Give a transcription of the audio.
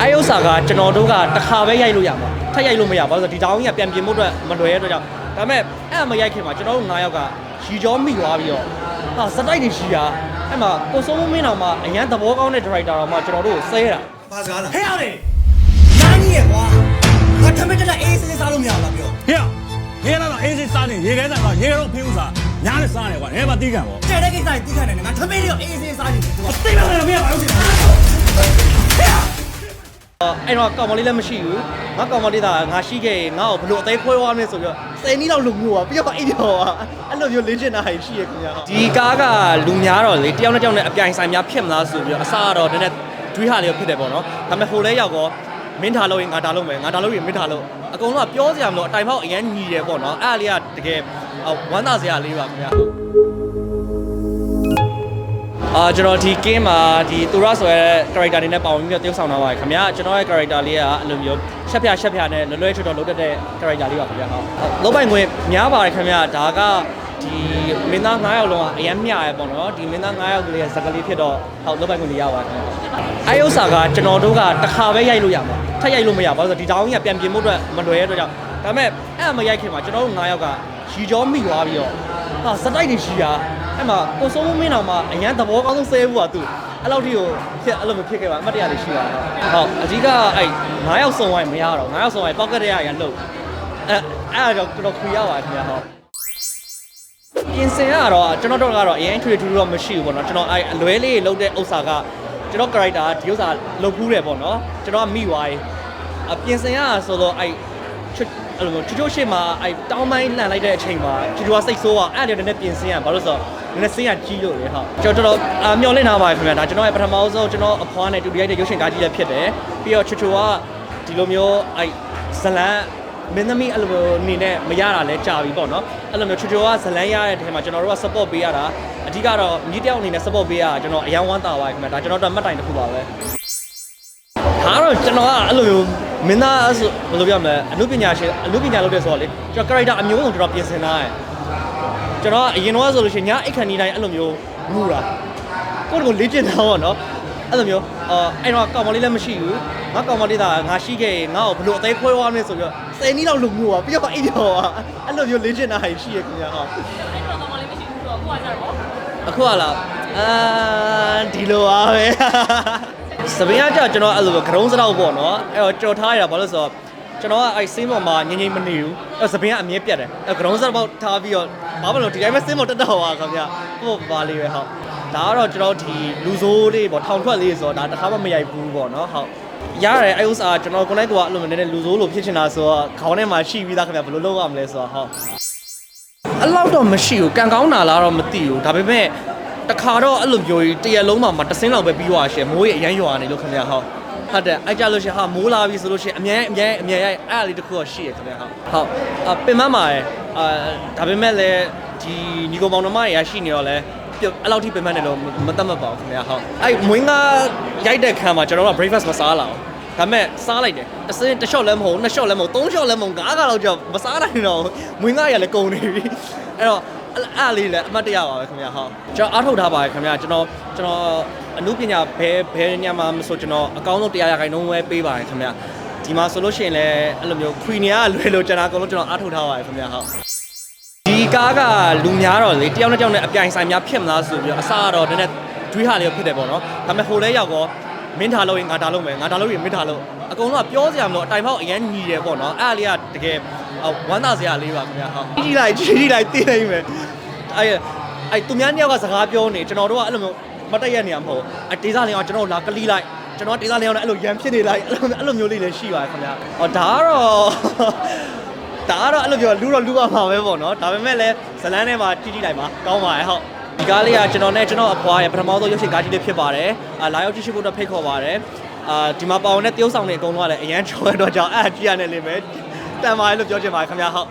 အဲဥစ္စာကကျွန်တော်တို့ကတစ်ခါပဲရိုက်လို့ရမှာထပ်ရိုက်လို့မရပါဘူးဆိုတော့ဒီတောင်းကြီးကပြန်ပြင်ဖို့အတွက်မလွယ်တဲ့အတွက်ကြောင့်ဒါပေမဲ့အဲ့မရိုက်ခင်မှာကျွန်တော်တို့9ယောက်ကရီကြောမိသွားပြီးတော့ဟာစတိုက်တွေရှိတာအဲ့မှာကိုစိုးမင်းတော်မှာအရန်သဘောကောင်းတဲ့ director တော်မှာကျွန်တော်တို့ကိုဆဲတာဘာစကားလားဟဲ့ရတယ်နားကြီးရကွာငါထမင်းတက်တက်အေးစေးစားလို့မရဘူးလားပြောဟေ့ရေတော့အေးစစ်စားနေရေခဲဆိုင်တော့ရေခဲတော့ဖေးဥစားညားနဲ့စားနေကွာအဲမှာတီးခံပေါ့ကျတဲ့ကိစ္စကြီးတီးခံနေတယ်ငါထမင်းလေးကိုအေးစေးစားနေတယ်ကွာတိတ်ပါနဲ့မရပါဘူးရှင် အဲ့တော့ကောင်မလေးလည်းမရှိဘူးငါကောင်မလေးသာငါရှိခဲ့ရင်ငါ့ကိုဘလို့အသေးခွဲသွားမလဲဆိုပြီးတော့10နီးလောက်လူမျိုးပါပြီးတော့အိတ်တော့အဲ့လိုမျိုးလေ့ကျင့်တာရှိရခင်ဗျာဒီကားကလူများတော့လေတယောက်နဲ့တယောက်နဲ့အပြိုင်ဆိုင်များဖြစ်မလားဆိုပြီးတော့အစကတော့နည်းနည်းတွေးဟာလေးဖြစ်တယ်ပေါ့နော်ဒါပေမဲ့ဟိုလဲရောက်တော့မင်းထားလို့ရင်ငါထားလို့မယ်ငါထားလို့ရင်မင်းထားလို့အကုန်လုံးကပြောစရာမလိုအတိုင်ဖောက်အရန်ညီတယ်ပေါ့နော်အဲ့အလေးကတကယ်ဝမ်းသာစရာလေးပါခင်ဗျာ အာကျွန်တော်ဒီ game မှာဒီသူရဆိုရဲ character တွေနဲ့ပါဝင်ပြီးတော့တရုပ်ဆောင်ထားပါတယ်ခင်ဗျာကျွန်တော်ရဲ့ character လေးကအဲ့လိုမျိုးရှက်ဖြာရှက်ဖြာနဲ့လွယ်လွယ်ချွတ်ချွတ်လုပ်တတ်တဲ့ character လေးပါခင်ဗျာဟုတ်လုံးပိုင်ခွင့်များပါတယ်ခင်ဗျာဒါကဒီမင်းသား9ယောက်လုံးကအရင်မျှရဲပေါ့နော်ဒီမင်းသား9ယောက်ကလေးရဲ့ဇက်ကလေးဖြစ်တော့ဟုတ်လုံးပိုင်ခွင့်လေးရပါတယ်ခင်ဗျာအဲဥစ္စာကကျွန်တော်တို့ကတစ်ခါပဲရိုက်လို့ရမှာထပ်ရိုက်လို့မရပါဘူးဆိုတော့ဒီတောင်းကြီးကပြန်ပြင်ဖို့အတွက်မလွယ်တဲ့အတွက်ကြောင့်ဒါပေမဲ့အဲ့မရိုက်ခင်မှာကျွန်တော်တို့9ယောက်ကရီကြောမိသွားပြီးတော့ဟာစတိုက်တွေရှိတာ အဲ့မှာကိုစိုးမင်းတော်မှာအရန်သဘောကောင်းဆုံးဆဲဘူးကသူအဲ့လောက်ထိကိုဖြစ်အဲ့လိုမျိုးဖြစ်ခဲ့ပါအမှတ်တရလေးရှိတာဟုတ်အဓိကအဲ့9ယောက်စုံဝိုင်းမရတော့9ယောက်စုံဝိုင်းပောက်ကတ်ရရလှုပ်အဲ့အဲ့ဒါတော့တော်တော်ခွေရပါတယ်ခင်ဗျာဟုတ်ပြင်ဆင်ရတော့ကျွန်တော်တို့ကတော့အရင်ထွေထူးတော့မရှိဘူးပေါ့နော်ကျွန်တော်အဲ့အလွဲလေးလှုပ်တဲ့ဥစ္စာကကျွန်တော် character ဒီဥစ္စာလှုပ်ဖူးတယ်ပေါ့နော်ကျွန်တော်ကမိသွားရင်အပြင်ဆင်ရဆိုတော့အဲ့ချွတ် အဲ့လိုမျိုးချွတ်ချွတ်ရှေ့မှာအဲ့တောင်းပိုင်းလှန်လိုက်တဲ့အချိန်မှာချွတ်ချွတ်ကစိတ်ဆိုးอ่ะအဲ့ဒါလည်းနည်းနည်းပြင်ဆင်ရဘာလို့ဆိုတော့နည်းနည်းစင်းရကြီးလို့လေဟုတ်ကျွန်တော်တော်တော်အာမျော်လင့်ထားပါတယ်ခင်ဗျာဒါကျွန်တော်ရဲ့ပထမဆုံးကျွန်တော်အဖွားနဲ့တူတူရိုက်တဲ့ရုပ်ရှင်ကားကြီးလည်းဖြစ်တယ်ပြီးတော့ချွတ်ချွတ်ကဒီလိုမျိုးအဲ့ဇလန်မင်းသမီးအဲ့လိုမျိုးအနေနဲ့မရတာလဲကြာပြီပေါ့နော်အဲ့လိုမျိုးချွတ်ချွတ်ကဇလန်ရတဲ့ထဲမှာကျွန်တော်တို့က support ပေးရတာအဓိကတော့မြစ်တယောက်အနေနဲ့ support ပေးရတာကျွန်တော်အယံဝမ်းသာပါတယ်ခင်ဗျာဒါကျွန်တော်တို့အမှတ်တိုင်တစ်ခုပါပဲ ဒါတော့ကျွန်တော်ကအဲ့လိုမျိုးမင်းသားဆိုဘယ်လိုပြောမလဲအနုပညာရှင်အနုပညာလုပ်တဲ့ဆိုတော့လေကျွန်တော် character အမျိုးစုံကျွန်တော်ပြင်ဆင်ထားတယ်ကျွန်တော်ကအရင်တော့ဆိုလို့ရှိရင်ညအိတ်ခဏီတိုင်းအဲ့လိုမျိုးမူတာကိုယ့်ကိုလေ့ကျင့်တာပေါ့နော်အဲ့လိုမျိုးအာအဲ့တော့ကောင်မလေးလည်းမရှိဘူးငါကောင်မလေးသာငါရှိခဲ့ရင်ငါ့ကိုဘယ်လိုအသေးခွဲသွားမလဲဆိုပြီးတော့10နီးလောက်လူမျိုးပါပြီးတော့အိတ်တော့အဲ့လိုမျိုးလေ့ကျင့်တာရှိရခင်ဗျာဟုတ်အဲ့တော့ကောင်မလေးမရှိဘူးဆိုတော့ကိုကကြတော့အခုကလားအာဒီလိုပါပဲ စပင်းကကြာကျွန်တော်အဲ့လိုပဲဂရုံးစတော့ပေါ့နော်အဲ့တော့ကြော်ထားရတာဘာလို့ဆိုတော့ကျွန်တော်ကအဲ့စင်းပေါ်မှာငငိမ့်မနေဘူးအဲ့စပင်းကအမြဲပြတ်တယ်အဲ့ဂရုံးစတော့ထားပြီးတော့ဘာမလို့ဒီတိုင်းပဲစင်းပေါ်တက်တော့ပါခင်ဗျဟုတ်ပါလေးပဲဟုတ်ဒါကတော့ကျွန်တော်ဒီလူဆိုးလေးပေါ့ထောင်ထွက်လေးဆိုတော့ဒါတစ်ခါမှမရိုက်ဘူးပေါ့နော်ဟုတ်ရတယ်အဲ့ဥစ္စာကျွန်တော်ကိုလိုက်တော့အဲ့လိုမျိုးနည်းနည်းလူဆိုးလိုဖြစ်ချင်တာဆိုတော့ခေါင်းထဲမှာရှိပြီးသားခင်ဗျဘယ်လိုလုပ်ရမလဲဆိုတော့ဟုတ်အဲ့လောက်တော့မရှိဘူးကံကောင်းတာလားတော့မသိဘူးဒါပေမဲ့ တခါတော့အဲ့လိုမျိုးကြီးတရက်လုံးမှာမတစင်းလောက်ပဲပြီးသွားရှယ်မိုးရအရန်ရွာနေလို့ခင်ဗျာဟုတ်ဟုတ်တယ်အဲ့ကြလို့ရှရင်ဟာမိုးလာပြီဆိုလို့ရှရင်အမြဲအမြဲအမြဲရိုက်အဲ့အလေးတစ်ခုတော့ရှိရခင်ဗျာဟုတ်ဟုတ်အပင်မမှာရယ်အာဒါပေမဲ့လည်းဒီညီကောင်မောင်နှမတွေရရှိနေတော့လဲပြုတ်အဲ့လောက်ထိပင်မတယ်လို့မတတ်မှတ်ပါဘူးခင်ဗျာဟုတ်အဲ့မွေးငါရိုက်တဲ့ခံမှာကျွန်တော်တို့က breakfast မစားလာအောင်ဒါပေမဲ့စားလိုက်တယ်တစ်စင်းတစ် shot လည်းမဟုတ်နှစ် shot လည်းမဟုတ်သုံး shot လည်းမဟုတ်ငါးခါလောက်ကြောက်မစားနိုင်တော့ဘူးမွေးငါရလည်းကုန်နေပြီအဲ့တော့ အဲ့အဲ့လေးလည်းအမှတ်တရပါပဲခင်ဗျာဟုတ်ကျွန်တော်အားထုတ်ထားပါတယ်ခင်ဗျာကျွန်တော်ကျွန်တော်အမှုပညာဘယ်ဘယ်ညမှာမဆိုကျွန်တော်အကောင်းဆုံးတရားရခိုင်နှုန်းပဲပေးပါတယ်ခင်ဗျာဒီမှာဆိုလို့ရှိရင်လည်းအဲ့လိုမျိုးခွီနီယာလွယ်လို့ကျွန်တော်အကုန်လုံးကျွန်တော်အားထုတ်ထားပါတယ်ခင်ဗျာဟုတ်ဒီကားကလူများတော့လေတယောက်နဲ့တယောက်နဲ့အပြိုင်ဆိုင်များဖြစ်မလားဆိုပြီးတော့အစကတော့နည်းနည်းတွေးဟာလေးဖြစ်တယ်ပေါ့နော်ဒါပေမဲ့ဟိုလဲရောက်တော့မင်းထားလို့ရင်ငါထားလို့မယ်ငါထားလို့ရင်မင်းထားလို့အကုန်လုံးကပြောစရာမလိုအတိုင်ဖောက်အရန်ညီတယ်ပေါ့နော်အဲ့အလေးကတကယ် ဝမ်းသာစရာလေးပါခင်ဗျာဟုတ်ကြီးလိုက်ကြီးလိုက်သိနိုင်မယ်အဲ့အဲ့သူများနှစ်ယောက်ကစကားပြောနေကျွန်တော်တို့ကအဲ့လိုမျိုးမတက်ရနေရမဟုတ်အတေးစားလင်ကကျွန်တော်လာကလီလိုက်ကျွန်တော်တေးစားလင်ကလည်းအဲ့လိုရန်ဖြစ်နေလိုက်အဲ့လိုအဲ့လိုမျိုးလေးလည်းရှိပါတယ်ခင်ဗျာဟောဒါကတော့ဒါကတော့အဲ့လိုပြောလူတော့လူပါမှာပဲပေါ့နော်ဒါပေမဲ့လည်းဇလန်းထဲမှာကြီးကြီးလိုက်ပါကောင်းပါရဲ့ဟုတ်ဒီကားလေးကကျွန်တော်နဲ့ကျွန်တော်အဖွားရဲ့ပထမဆုံးရုပ်ရှင်ကားကြီးလေးဖြစ်ပါတယ်အာလာရောက်ကြည့်ရှုဖို့တော့ဖိတ်ခေါ်ပါတယ်အာဒီမှာပါဝင်တဲ့တရုပ်ဆောင်တွေအကုန်လုံးကလည်းအရန်ချောရတော့ကြောင့်အဲ့အကြည့်ရနေလိမ့်မယ် တန်ပါတယ်လို့ပြောချင်ပါတယ်ခင်ဗျာဟုတ်